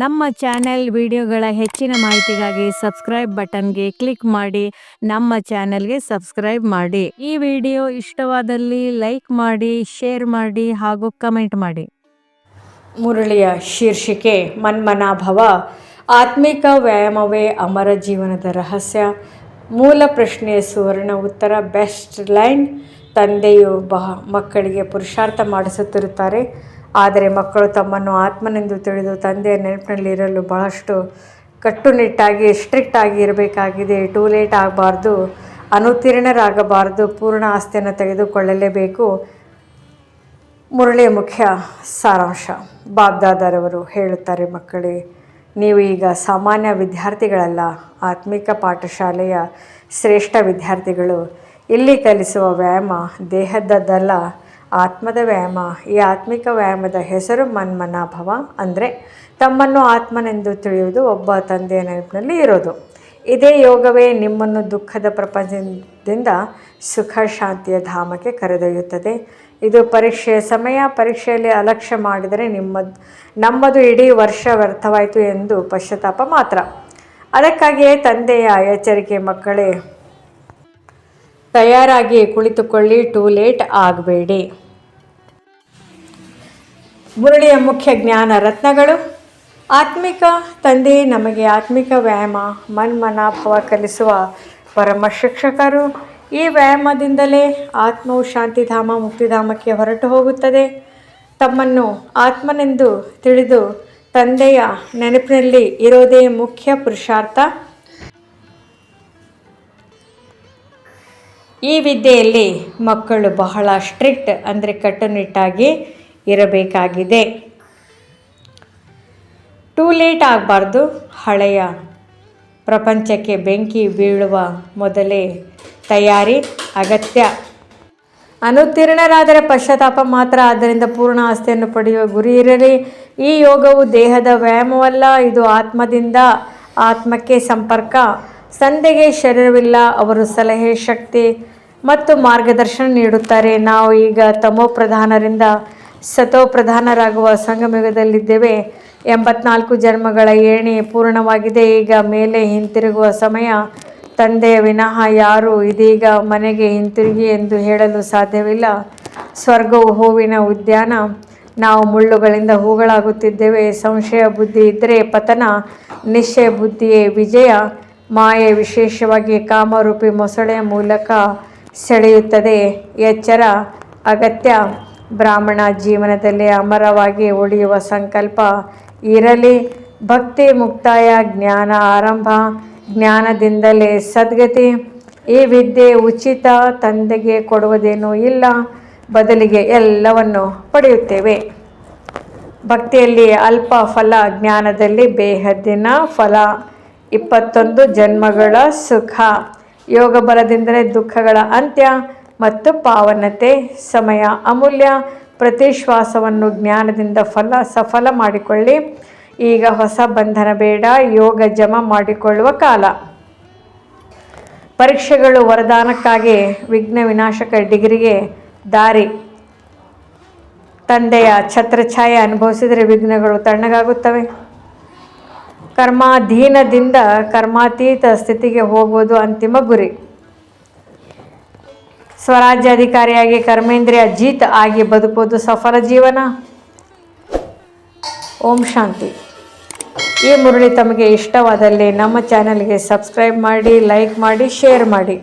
ನಮ್ಮ ಚಾನೆಲ್ ವಿಡಿಯೋಗಳ ಹೆಚ್ಚಿನ ಮಾಹಿತಿಗಾಗಿ ಸಬ್ಸ್ಕ್ರೈಬ್ ಬಟನ್ಗೆ ಕ್ಲಿಕ್ ಮಾಡಿ, ನಮ್ಮ ಚಾನೆಲ್ಗೆ ಸಬ್ಸ್ಕ್ರೈಬ್ ಮಾಡಿ. ಈ ವಿಡಿಯೋ ಇಷ್ಟವಾದಲ್ಲಿ ಲೈಕ್ ಮಾಡಿ, ಶೇರ್ ಮಾಡಿ ಹಾಗೂ ಕಮೆಂಟ್ ಮಾಡಿ. ಮುರಳಿಯ ಶೀರ್ಷಿಕೆ, ಮನ್ಮನಾಭವ, ಆತ್ಮಿಕ ವ್ಯಾಯಾಮವೇ ಅಮರ ಜೀವನದ ರಹಸ್ಯ. ಮೂಲ ಪ್ರಶ್ನೆಯ ಸುವರ್ಣ ಉತ್ತರ, ಬೆಸ್ಟ್ ಲೈನ್, ತಂದೆಯು ಬಹ ಮಕ್ಕಳಿಗೆ ಪುರುಷಾರ್ಥ ಮಾಡಿಸುತ್ತಿರುತ್ತಾರೆ. ಆದರೆ ಮಕ್ಕಳು ತಮ್ಮನ್ನು ಆತ್ಮನೆಂದು ತಿಳಿದು ತಂದೆಯ ನೆನಪಿನಲ್ಲಿರಲು ಬಹಳಷ್ಟು ಕಟ್ಟುನಿಟ್ಟಾಗಿ ಸ್ಟ್ರಿಕ್ಟ್ ಆಗಿ ಇರಬೇಕಾಗಿದೆ. ಟೂ ಲೇಟ್ ಆಗಬಾರ್ದು, ಅನುತ್ತೀರ್ಣರಾಗಬಾರದು, ಪೂರ್ಣ ಆಸ್ತಿಯನ್ನು ತೆಗೆದುಕೊಳ್ಳಲೇಬೇಕು. ಮುರಳಿ ಮುಖ್ಯ ಸಾರಾಂಶ. ಬಾಬ್ದಾದರವರು ಹೇಳುತ್ತಾರೆ, ಮಕ್ಕಳೇ, ನೀವು ಈಗ ಸಾಮಾನ್ಯ ವಿದ್ಯಾರ್ಥಿಗಳಲ್ಲ. ಆತ್ಮಿಕ ಪಾಠಶಾಲೆಯ ಶ್ರೇಷ್ಠ ವಿದ್ಯಾರ್ಥಿಗಳು. ಇಲ್ಲಿ ಕಲಿಸುವ ವ್ಯಾಯಾಮ ದೇಹದದ್ದಲ್ಲ ಆತ್ಮದ ವ್ಯಾಯಾಮ ಈ ಆತ್ಮಿಕ ವ್ಯಾಯಾಮದ ಹೆಸರು ಮನ್ಮನಾಭವ ಅಂದರೆ ತಮ್ಮನ್ನು ಆತ್ಮನೆಂದು ತಿಳಿಯುವುದು ಒಬ್ಬ ತಂದೆಯ ನೆನಪಿನಲ್ಲಿ ಇರೋದು. ಇದೇ ಯೋಗವೇ ನಿಮ್ಮನ್ನು ದುಃಖದ ಪ್ರಪಂಚದಿಂದ ಸುಖ ಶಾಂತಿಯ ಧಾಮಕ್ಕೆ ಕರೆದೊಯ್ಯುತ್ತದೆ. ಇದು ಪರೀಕ್ಷೆಯ ಸಮಯ, ಪರೀಕ್ಷೆಯಲ್ಲಿ ಅಲಕ್ಷ್ಯ ಮಾಡಿದರೆ ನಿಮ್ಮದು ನಮ್ಮದು ಇಡೀ ವರ್ಷ ವ್ಯರ್ಥವಾಯಿತು ಎಂದು ಪಶ್ಚಾತ್ತಾಪ ಮಾತ್ರ. ಅದಕ್ಕಾಗಿಯೇ ತಂದೆಯ ಎಚ್ಚರಿಕೆ ಮಕ್ಕಳೇ, ತಯಾರಾಗಿ ಕುಳಿತುಕೊಳ್ಳಿ, ಟೂ ಲೇಟ್ ಆಗಬೇಡಿ. ಮುರಳಿಯ ಮುಖ್ಯ ಜ್ಞಾನ ರತ್ನಗಳು. ಆತ್ಮಿಕ ತಂದೆ ನಮಗೆ ಆತ್ಮಿಕ ವ್ಯಾಯಾಮ ಮನ್ಮನಾಭವ ಕಲಿಸುವ ಪರಮ ಶಿಕ್ಷಕರು. ಈ ವ್ಯಾಯಾಮದಿಂದಲೇ ಆತ್ಮವು ಶಾಂತಿಧಾಮ, ಮುಕ್ತಿಧಾಮಕ್ಕೆ ಹೊರಟು ಹೋಗುತ್ತದೆ. ತಮ್ಮನ್ನು ಆತ್ಮನೆಂದು ತಿಳಿದು ತಂದೆಯ ನೆನಪಿನಲ್ಲಿ ಇರೋದೇ ಮುಖ್ಯ ಪುರುಷಾರ್ಥ. ಈ ವಿದ್ಯೆಯಲ್ಲಿ ಮಕ್ಕಳು ಬಹಳ ಸ್ಟ್ರಿಕ್ಟ್ ಅಂದರೆ ಕಟ್ಟುನಿಟ್ಟಾಗಿ ಇರಬೇಕಾಗಿದೆ. ಟೂ ಲೇಟ್ ಆಗಬಾರ್ದು, ಹಳೆಯ ಪ್ರಪಂಚಕ್ಕೆ ಬೆಂಕಿ ಬೀಳುವ ಮೊದಲೇ ತಯಾರಿ ಅಗತ್ಯ. ಅನುತ್ತೀರ್ಣರಾದರೆ ಪಶ್ಚಾತ್ತಾಪ ಮಾತ್ರ, ಆದ್ದರಿಂದ ಪೂರ್ಣ ಆಸ್ತಿಯನ್ನು ಪಡೆಯುವ ಗುರಿ ಇರಲಿ. ಈ ಯೋಗವು ದೇಹದ ವ್ಯಾಯಾಮವಲ್ಲ, ಇದು ಆತ್ಮದಿಂದ ಆತ್ಮಕ್ಕೆ ಸಂಪರ್ಕ. ಸಂದೆಗೆ ಶರೀರವಿಲ್ಲ, ಅವರು ಸಲಹೆ, ಶಕ್ತಿ ಮತ್ತು ಮಾರ್ಗದರ್ಶನ ನೀಡುತ್ತಾರೆ. ನಾವು ಈಗ ತಮೋ ಪ್ರಧಾನರಿಂದ ಸತೋ ಪ್ರಧಾನರಾಗುವ ಸಂಗಮಯುಗದಲ್ಲಿದ್ದೇವೆ. ಎಂಬತ್ನಾಲ್ಕು ಜನ್ಮಗಳ ಏಣಿ ಪೂರ್ಣವಾಗಿದೆ. ಈಗ ಮೇಲೆ ಹಿಂತಿರುಗುವ ಸಮಯ. ತಂದೆಯ ವಿನಃ ಯಾರು? ಇದೀಗ ಮನೆಗೆ ಹಿಂತಿರುಗಿ ಎಂದು ಹೇಳಲು ಸಾಧ್ಯವಿಲ್ಲ. ಸ್ವರ್ಗವು ಹೂವಿನ ಉದ್ಯಾನ. ನಾವು ಮುಳ್ಳುಗಳಿಂದ ಹೂಗಳಾಗುತ್ತಿದ್ದೇವೆ. ಸಂಶಯ ಬುದ್ಧಿ ಇದ್ದರೆ ಪತನ. ನಿಶ್ಚಯ ಬುದ್ಧಿಯೇ ವಿಜಯ. ಮಾಯೆ ವಿಶೇಷವಾಗಿ ಕಾಮರೂಪಿ ಮೊಸಳೆಯ ಮೂಲಕ ಸೆಳೆಯುತ್ತದೆ. ಎಚ್ಚರ, ಅಗತ್ಯ. ಬ್ರಾಹ್ಮಣ ಜೀವನದಲ್ಲಿ ಅಮರವಾಗಿ ಉಳಿಯುವ ಸಂಕಲ್ಪ ಇರಲಿ. ಭಕ್ತಿ ಮುಕ್ತಾಯ ಜ್ಞಾನ ಆರಂಭ. ಜ್ಞಾನದಿಂದಲೇ ಸದ್ಗತಿ. ಈ ವಿದ್ಯೆ ಉಚಿತ ತಂದೆಗೆ ಕೊಡುವುದೇನೂ ಇಲ್ಲ. ಬದಲಿಗೆ ಎಲ್ಲವನ್ನು ಪಡೆಯುತ್ತೇವೆ. ಭಕ್ತಿಯಲ್ಲಿ ಅಲ್ಪ ಫಲ, ಜ್ಞಾನದಲ್ಲಿ ಬೇಹದ್ದಿನ ಫಲ. ಇಪ್ಪತ್ತೊಂದು ಜನ್ಮಗಳ ಸುಖ. ಯೋಗ ಬಲದಿಂದಲೇ ದುಃಖಗಳ ಅಂತ್ಯ. ಮತ್ತು ಪಾವನತೆ, ಸಮಯ, ಅಮೂಲ್ಯ ಪ್ರತಿ ಶ್ವಾಸವನ್ನು ಜ್ಞಾನದಿಂದ ಫಲ, ಸಫಲ ಮಾಡಿಕೊಳ್ಳಿ. ಈಗ ಹೊಸ ಬಂಧನ ಬೇಡ, ಯೋಗ ಜಮ ಮಾಡಿಕೊಳ್ಳುವ ಕಾಲ. ಪರೀಕ್ಷೆಗಳು ವರದಾನಕ್ಕಾಗಿ ವಿಘ್ನ ವಿನಾಶಕ ಡಿಗ್ರಿಗೆ ದಾರಿ. ತಂದೆಯ ಛತ್ರಛಾಯೆ ಅನುಭವಿಸಿದರೆ ವಿಘ್ನಗಳು ತಣ್ಣಗಾಗುತ್ತವೆ. ಕರ್ಮಾಧೀನದಿಂದ ಕರ್ಮಾತೀತ ಸ್ಥಿತಿಗೆ ಹೋಗುವುದು ಅಂತಿಮ ಗುರಿ. ಸ್ವರಾಜ್ಯಾಧಿಕಾರಿಯಾಗಿ ಕರ್ಮೇಂದ್ರಿಯ ಜೀತ್ ಆಗಿ ಬದುಕೋದು ಸಫಲ ಜೀವನ? ಓಂ ಶಾಂತಿ. ಈ ಮುರಳಿ ತಮಗೆ ಇಷ್ಟವಾದಲ್ಲಿ ನಮ್ಮ ಚಾನಲ್ಗೆ ಸಬ್ಸ್ಕ್ರೈಬ್ ಮಾಡಿ, ಲೈಕ್ ಮಾಡಿ, ಶೇರ್ ಮಾಡಿ.